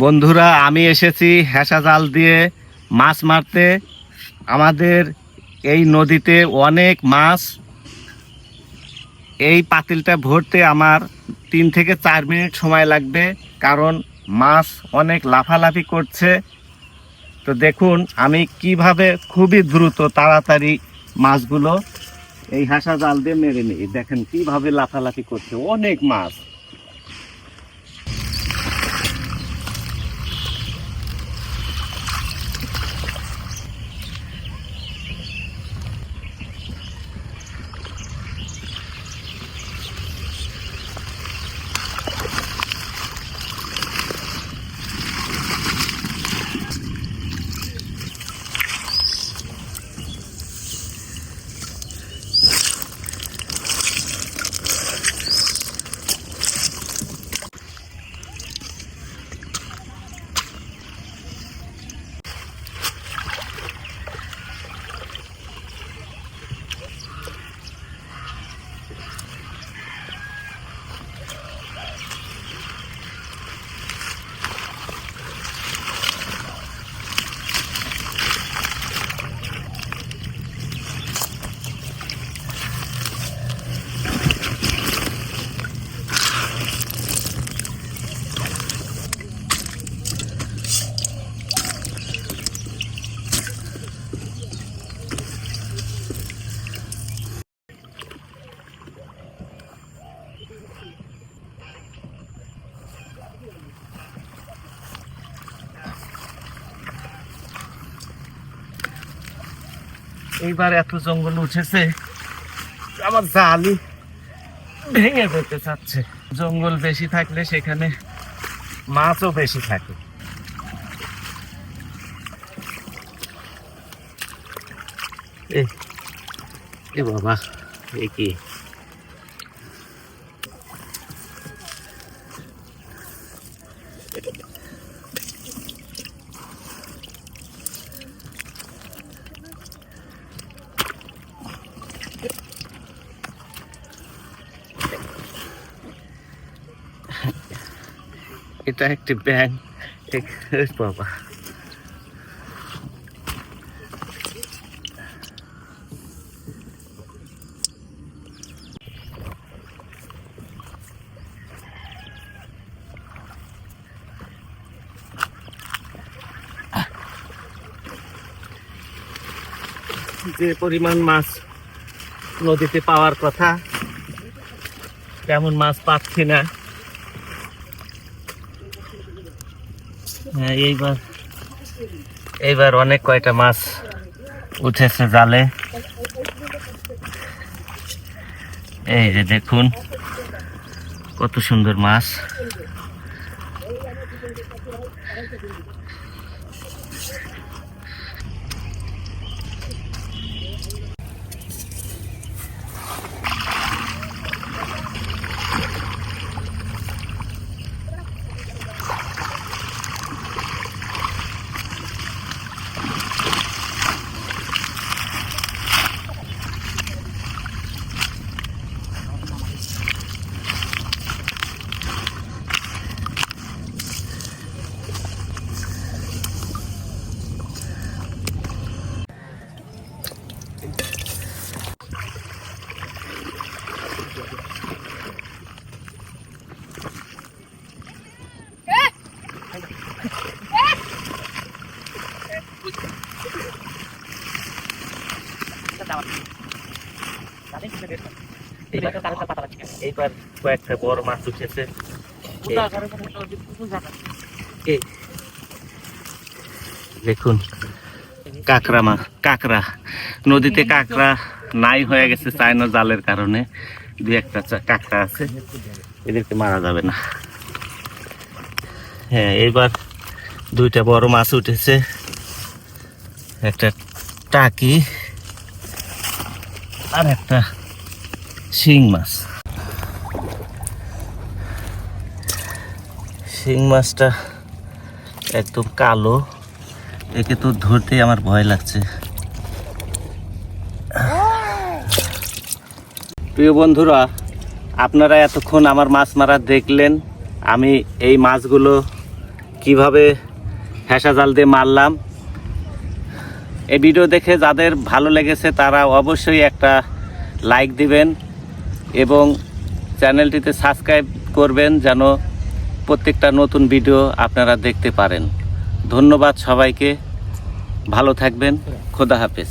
বন্ধুরা, আমি এসেছি হেসা জাল দিয়ে মাছ মারতে। আমাদের এই নদীতে অনেক মাছ। এই পাতিলটা ভরতে আমার তিন থেকে চার মিনিট সময় লাগবে, কারণ মাছ অনেক লাফালাফি করছে। তো দেখুন, আমি কীভাবে খুবই দ্রুত, তাড়াতাড়ি মাছগুলো এই হাসা জাল দিয়ে মেরে নিই। দেখেন কীভাবে লাফালাফি করছে, অনেক মাছ। এইবার এত জঙ্গল উঠেছে, আমার জালি ভেঙে যেতে চাচ্ছে। জঙ্গল বেশি থাকলে সেখানে মাছও বেশি থাকে। এ বাবা, এ কি? এটা একটি ব্যাং এক- বাবা। যে পরিমাণ মাছ নদীতে পাওয়ার কথা, তেমন মাছ পাচ্ছি না। এইবার এইবার অনেক কয়টা মাছ উঠেছে জালে। এই যে দেখুন কত সুন্দর মাছ। এইবার কয়েকটা বড় মাছ উঠেছে এই দেখুন কাঁকড়া মাছ কাঁকড়া। নদীতে কাঁকড়া নাই হয়ে গেছে চায়না জালের কারণে। দু একটা কাঁকড়া আছে। এদেরকে মারা যাবে না। হ্যাঁ এবার দুইটা বড় মাছ উঠেছে। একটা টাকি আর একটা শিং মাছ। শিং মাছটা একদম কালো। একে তো ধরতে আমার ভয় লাগছে। প্রিয় বন্ধুরা, আপনারা এতক্ষণ আমার মাছ মারা দেখলেন, আমি এই মাছগুলো কীভাবে ফ্যাসা জাল দিয়ে মারলাম। এই ভিডিও দেখে যাদের ভালো লেগেছে, তারা অবশ্যই একটা লাইক দিবেন এবং চ্যানেলটিতে সাবস্ক্রাইব করবেন, যেন প্রত্যেকটা নতুন ভিডিও আপনারা দেখতে পারেন। ধন্যবাদ সবাইকে। ভালো থাকবেন। খোদা হাফেজ।